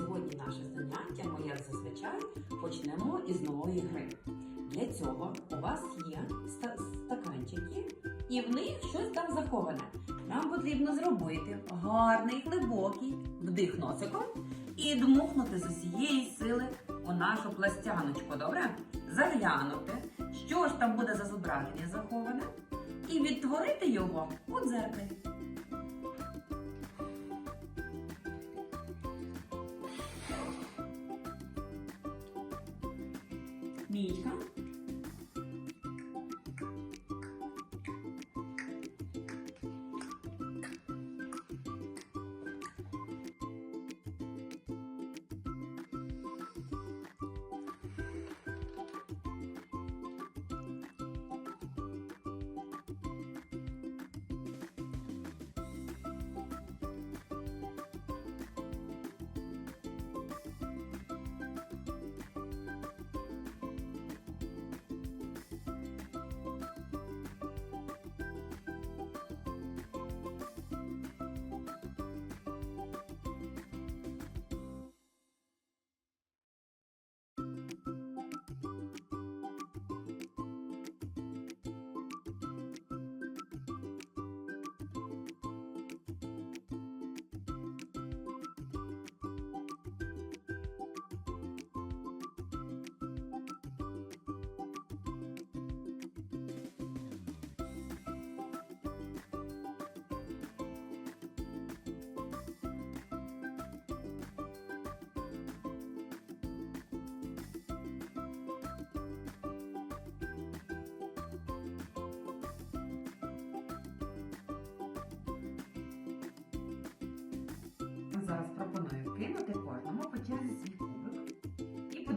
Сьогодні наше заняття, ми, як зазвичай, почнемо із нової гри. Для цього у вас є ста- стаканчики, і в них щось там заховане. Нам потрібно зробити гарний глибокий вдих носиком і дмухнути з усієї сили у нашу пластяночку. Добре? Заглянути, що ж там буде за зображення заховане, і відтворити його у дзеркалі. Мічка.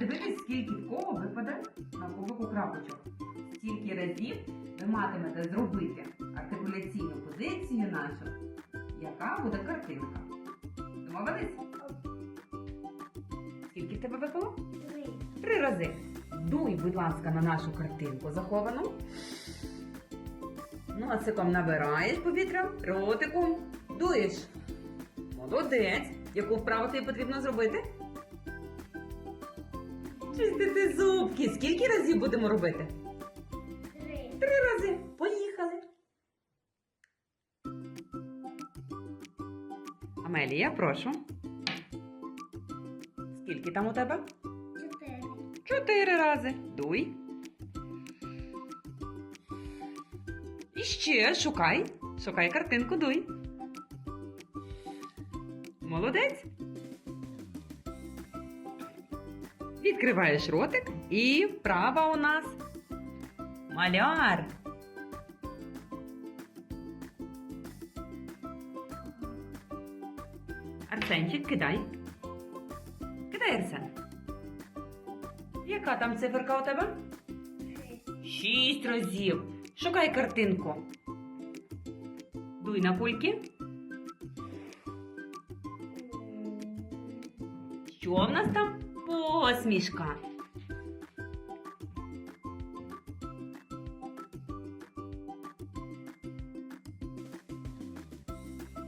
Подивитись, скільки в кого випаде на кубику крапочок. Стільки разів ви матимете зробити артикуляційну позицію нашу, яка буде картинка. Домовились? Скільки в тебе випало? Три рази. Дуй, будь ласка, на нашу картинку заховану. Носиком набираєш повітря, ротиком дуєш. Молодець. Яку вправу тобі потрібно зробити? Чистити зубки. Скільки разів будемо робити? Три рази. Поїхали. Амелія, прошу. Скільки там у тебе? Чотири. Чотири рази. Дуй. І ще шукай. Шукай картинку, дуй. Молодець. Відкриваєш ротик і вправа у нас маляр. Арсенчик, кидай. Кидай, Арсен. Яка там циферка у тебе? Шість разів. Шукай картинку. Дуй на кульки. Що в нас там? Посмішка.